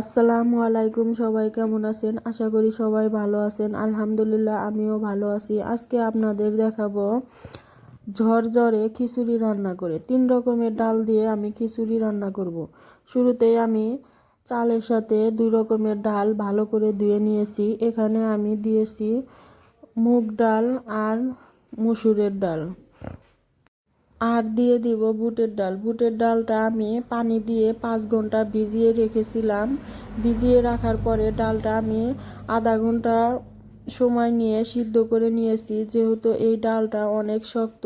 আসসালামু আলাইকুম, সবাই কেমন আছেন? আশা করি সবাই ভালো আছেন। আলহামদুলিল্লাহ, আমিও ভালো আছি। আজকে আপনাদের দেখাবো ঝরঝরে খিচুড়ি রান্না করে। তিন রকমের ডাল দিয়ে আমি খিচুড়ি রান্না করব। শুরুতেই আমি চালের সাথে দুই রকমের ডাল ভালো করে ধুয়ে নিয়েছি। এখানে আমি দিয়েছি মুগ ডাল আর মুসুরের ডাল। আর দিয়ে দিব বুটের ডাল। বুটের ডালটা আমি পানি দিয়ে পাঁচ ঘণ্টা ভিজিয়ে রেখেছিলাম। ভিজিয়ে রাখার পরে ডালটা আমি আধা ঘণ্টা সময় নিয়ে সিদ্ধ করে নিয়েছি। যেহেতু এই ডালটা অনেক শক্ত,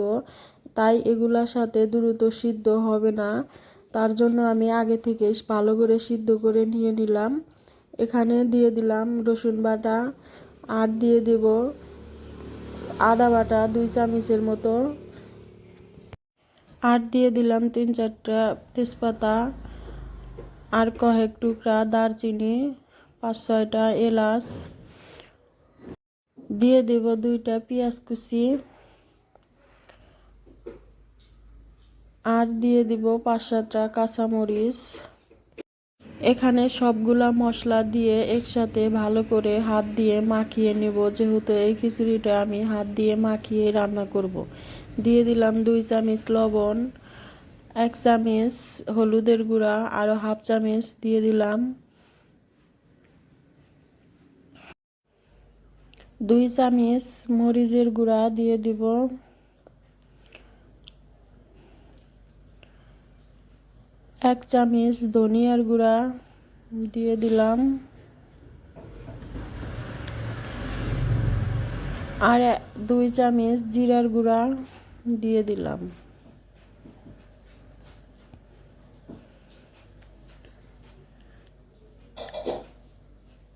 তাই এগুলার সাথে দ্রুত সিদ্ধ হবে না। তার জন্য আমি আগে থেকে ভালো করে সিদ্ধ করে নিয়ে নিলাম। এখানে দিয়ে দিলাম রসুন বাটা আর দিয়ে দেব আদা বাটা দুই চামচের মতো। আর দিয়ে দিলাম তিন চারটা তেজপাতা আর কয়েক টুকরা দারচিনি, পাঁচ ছয়টা এলাচ। দিয়ে দেব দুইটা পেঁয়াজ কুচি। আর দিয়ে দিব পাঁচ সাতটা কাঁচামরিচ। এখানে সবগুলা মশলা দিয়ে একসাথে ভালো করে হাত দিয়ে মাখিয়ে নেব। যেহেতু এই খিচুড়িটা আমি হাত দিয়ে মাখিয়ে রান্না করব। দিয়ে দিলাম দুই চামচ লবণ, এক চামচ হলুদের গুঁড়া আরও হাফ চামচ দিয়ে দিলাম। দুই চামচ মরিচের গুঁড়া দিয়ে দিব। এক চামচ ধনিয়ার গুঁড়া দিয়ে দিলাম। আর দুই চামচ জিরার গুঁড়া দিয়ে দিলাম।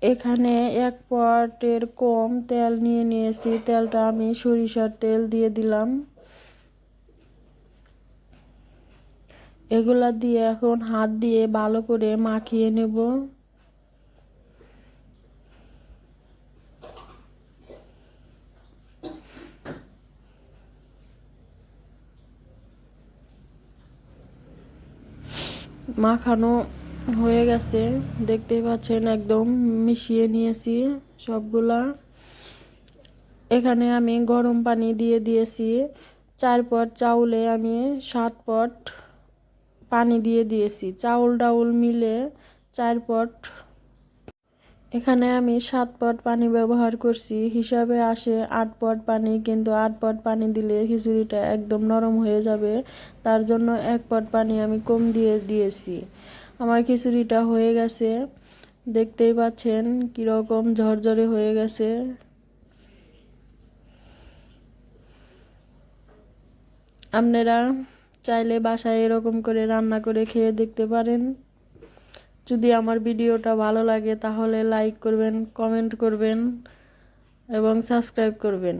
এখানে এক পটের কম তেল নিয়ে নিয়েছি। তেলটা আমি সরিষার তেল দিয়ে দিলাম। এগুলা দিয়ে এখন হাত দিয়ে ভালো করে মাখিয়ে নেব। মাখানো হয়ে গেছে, দেখতেই পাচ্ছেন একদম মিশিয়ে নিয়েছি সবগুলা। এখানে আমি গরম পানি দিয়ে দিয়েছি, চার পট চাউলে আমি সাত পট পানি দিয়ে দিয়েছি। চাউল ডাউল মিলে চার পট। এখানে আমি সাত পট পানি ব্যবহার করছি। হিসাবে আসে আট পট পানি, কিন্তু আট পট পানি দিলে খিচুড়িটা একদম নরম হয়ে যাবে। তার জন্য এক পট পানি আমি কম দিয়ে দিয়েছি। আমার খিচুড়িটা হয়ে গেছে। দেখতেই পাচ্ছেন কীরকম ঝরঝরে হয়ে গেছে। আপনারা চাইলে বাসায় এরকম করে রান্না করে খেয়ে দেখতে পারেন। যদি আমার ভিডিওটা ভালো লাগে তাহলে লাইক করবেন কমেন্ট করবেন এবং সাবস্ক্রাইব করবেন।